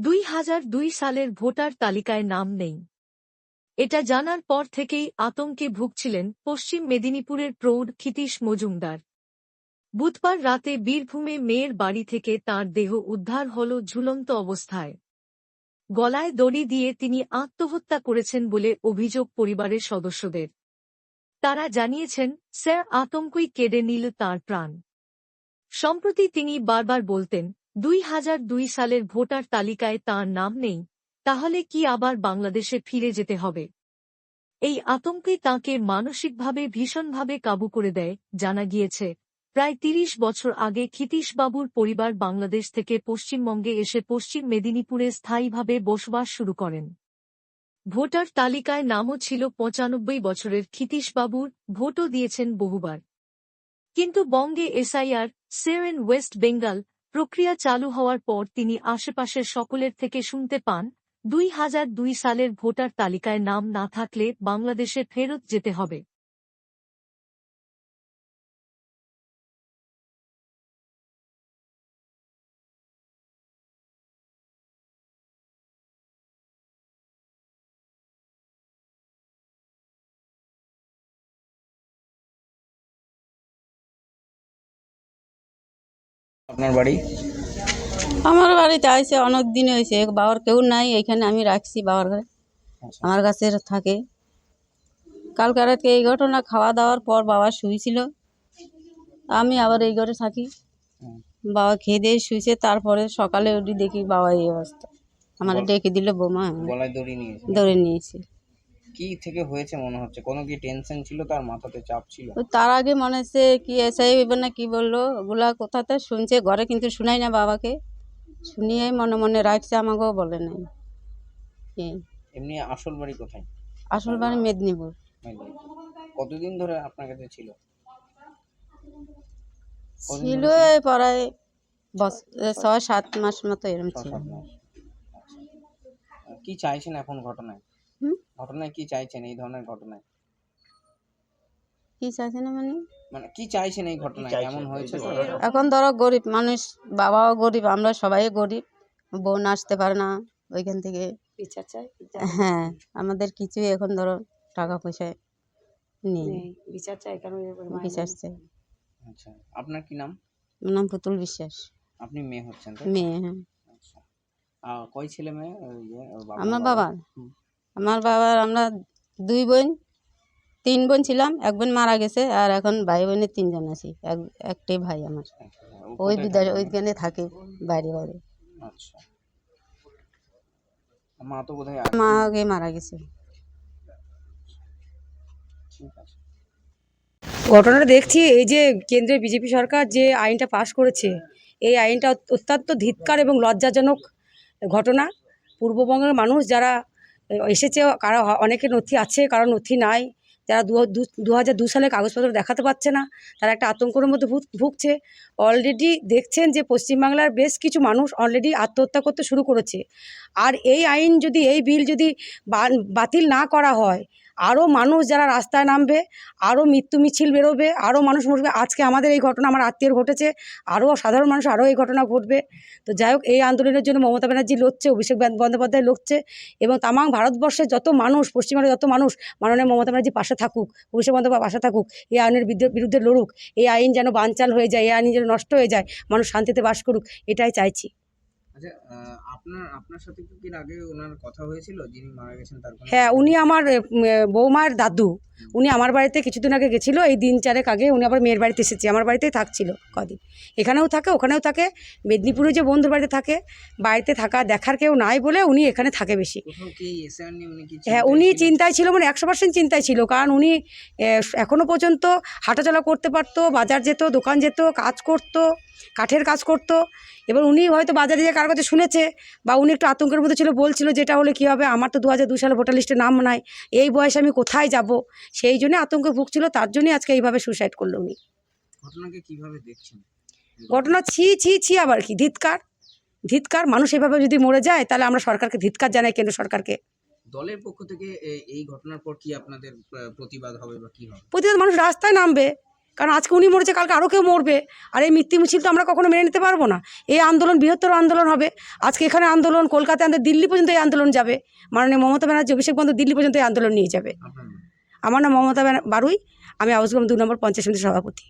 দুই হাজার দুই সালের ভোটার তালিকায় নাম নেই। এটা জানার পর থেকেই আতঙ্কে ভুগছিলেন পশ্চিম মেদিনীপুরের প্রৌঢ় ক্ষিতীশ মজুমদার। বুধবার রাতে বীরভূমে মেয়ের বাড়ি থেকে তার দেহ উদ্ধার হল ঝুলন্ত অবস্থায়। গলায় দড়ি দিয়ে তিনি আত্মহত্যা করেছেন বলে অভিযোগ পরিবারের সদস্যদের। তারা জানিয়েছেন, স্যার, আতঙ্কই কেড়ে নিল তার প্রাণ। সম্প্রতি তিনি বারবার বলতেন দুই হাজার দুই সালের ভোটার তালিকায় তার নাম নেই, তাহলে কি আবার বাংলাদেশে ফিরে যেতে হবে? এই আতঙ্কই তাঁকে মানসিকভাবে ভীষণভাবে কাবু করে দেয়, জানা গিয়েছে। প্রায় তিরিশ বছর আগে ক্ষিতীশবাবুর পরিবার বাংলাদেশ থেকে পশ্চিমবঙ্গে এসে পশ্চিম মেদিনীপুরে স্থায়ীভাবে বসবাস শুরু করেন। ভোটার তালিকায় নামও ছিল পঁচানব্বই বছরের ক্ষিতীশবাবুর, ভোটও দিয়েছেন বহুবার। কিন্তু বঙ্গে এসআইআর সেরেন ওয়েস্ট বেঙ্গল প্রক্রিয়া চালু হওয়ার পর তিনি আশেপাশের সকলের থেকে শুনতে পান, দুই হাজার দুই সালের ভোটার তালিকায় নাম না থাকলে বাংলাদেশে ফেরত যেতে হবে। আপনার বাড়ি? আমার বাড়িতে আইসে অনেক দিন হয়েছে বাবার কেউ নাই এখানে আমি রাখছি বাবার ঘরে। আচ্ছা। আমার কাছে থাকে। কালকে রাতে এই ঘটনা খাওয়া দাওয়ার পর বাবা শুয়েছিল আমি আবার এই ঘরে থাকি। বাবা খেয়ে দিয়ে শুয়েছে তারপরে সকালে উঠি দেখি বাবা এই অবস্থা। আমার ডেকে দিল বোমা। দড়ি নিয়েছি কি থেকে হয়েছে মনে হচ্ছে? কোনো কি টেনশন ছিল? তার মাথাতে চাপ ছিল? তার আগে মনে হচ্ছে কি এসআই না কি বলল? ওগুলা কোথাতে শুনছে ঘরে কিন্তু শুনাই না বাবাকে। শুনিয়ে মনে মনে রাখছে আমাকেও বলে নাই। এই এমনি আসল বাড়ি কোথায়? আসল বাড়ি মেদিনীপুর। মেদিনীপুর। কতদিন ধরে আপনার কাছে ছিল? ছিল এই প্রায় ছয় সাত মাস মতো এরকম ছিল। আচ্ছা। কি চাইছেন এখন ঘটনায়? ঘটনায় কি চাইছেন এই ধরনের ঘটনায়? কি চাইছে না মানে? মানে কি চাইছেন এই ঘটনায়? কেমন হয়েছে? এখন ধরো গরিব মানুষ বাবাও গরিব আমরা সবাই গরিব। বোন আসতে পারে না ওইখান থেকে। হ্যাঁ আমাদের কিছুই এখন ধরো টাকা পয়সা নেই। বিচার চাই আচ্ছা আপনার কি নাম? আমার নাম পুতুল বিশ্বাস। আপনি মেয়ে হচ্ছেন মেয়ে হ্যাঁ। আচ্ছা। কয় ছেলে মেয়ে? আমার বাবা? আমার বাবার আমরা দুই বোন তিন বোন ছিলাম এক বোন মারা গেছে আর এখন ভাই বোনের তিনজন আছি এক একটাই ভাই আমার। ওই কোথায় বিদ্যা থাকে? ওইখানে থাকে বাইরে বাইরে। আচ্ছা। মা তো বোধহয় মা আগে মারা গেছে। ঘটনাটা দেখছি এই যে কেন্দ্রের বিজেপি সরকার যে আইনটা পাশ করেছে এই আইনটা অত্যন্ত ধিৎকার এবং লজ্জাজনক ঘটনা। পূর্ববঙ্গের মানুষ যারা এসেছে, কারও অনেকের নথি আছে, কারও নথি নাই। যারা দু হাজার দু সালে কাগজপত্র দেখাতে পারছে না, তারা একটা আতঙ্কের মধ্যে ভুগ- ভুগছে। অলরেডি দেখছেন যে পশ্চিমবাংলার বেশ কিছু মানুষ অলরেডি আত্মহত্যা করতে শুরু করেছে। আর এই আইন যদি, এই বিল যদি বাতিল না করা হয় আরও মানুষ যারা রাস্তায় নামবে আরও মৃত্যু মিছিল বেরোবে আরও মানুষ মরবে। আজকে আমাদের এই ঘটনা আমার আত্মীয়র ঘটেছে আরও সাধারণ মানুষ আরও এই ঘটনা ঘটবে। তো যাই হোক, এই আন্দোলনের জন্য মমতা ব্যানার্জি লড়ছে, অভিষেক বন্দ্যোপাধ্যায় লড়ছে এবং তামাং ভারতবর্ষের যত মানুষ, পশ্চিমবঙ্গের যত মানুষ, মাননীয় মমতা ব্যানার্জি পাশে থাকুক, অভিষেক বন্দ্যোপাধ্যায় পাশে থাকুক, এই আইনের বিরুদ্ধে লড়ুক, এই আইন যেন বানচাল হয়ে যায়, এই আইন যেন নষ্ট হয়ে যায়, মানুষ শান্তিতে বাস করুক, এটাই চাইছি। আচ্ছা আপনার আপনার সাথে কি এর আগে ওনার কথা হয়েছিল যিনি মারা গেছেন তার কোনো- হ্যাঁ উনি আমার বৌমার দাদু। উনি আমার বাড়িতে কিছুদিন আগে গেছিল এই দিন চারেক আগে উনি আবার মেয়ের বাড়িতে এসেছে আমার বাড়িতেই থাকছিল কদিন। এখানেও থাকে ওখানেও থাকে মেদিনীপুরে যে বন্ধুর বাড়িতে থাকে বাড়িতে থাকা দেখার কেউ নাই বলে উনি এখানে থাকে বেশি। হ্যাঁ উনি? চিন্তায় ছিল মানে একশো পার্সেন্ট চিন্তায় ছিল কারণ উনি এখনও পর্যন্ত হাঁটাচলা করতে পারতো বাজার যেত দোকান যেত কাজ করত কাঠের কাজ করতো এবার উনি হয়তো বাজারে যে গিয়ে কারও কাছে শুনেছে বা উনি একটু আতঙ্কের মধ্যে ছিল বলছিল যেটা হলে কী হবে? আমার তো দু হাজার সালে ভোটার লিস্টে নাম নাই। এই বয়সে আমি কোথায় যাব? সেই জন্য আতঙ্কে ভুগছিল তার জন্যই আজকে এইভাবে সুসাইড করল উনি। ঘটনাকে কীভাবে দেখছেন? ঘটনা ছি ছি ছি আবার কি? ধিৎকার। ধিৎকার মানুষ এভাবে যদি মরে যায় তাহলে আমরা সরকারকে ধিৎকার জানাই কেন্দ্র সরকারকে। দলের পক্ষ থেকে এই ঘটনার পর কি আপনাদের প্রতিবাদ হবে বা কি হবে? প্রতিদিন মানুষ রাস্তায় নামবে। কারণ আজকে উনি মরেছে কালকে আরও কেউ মরবে। আর এই মৃত্যু মিছিল তো আমরা কখনো মেনে নিতে পারব না। এই আন্দোলন বৃহত্তর আন্দোলন হবে। আজকে এখানে আন্দোলন কলকাতায় আন্দোলন দিল্লি পর্যন্ত এই আন্দোলন যাবে। মাননীয় মমতা ব্যানার্জি অভিষেক বন্ধু দিল্লি পর্যন্ত এই আন্দোলন নিয়ে যাবে। আমার নাম মমতা ব্যানার বারুই। আমি আউসগ্রাম দু নম্বর পঞ্চায়েত সমিতির সভাপতি।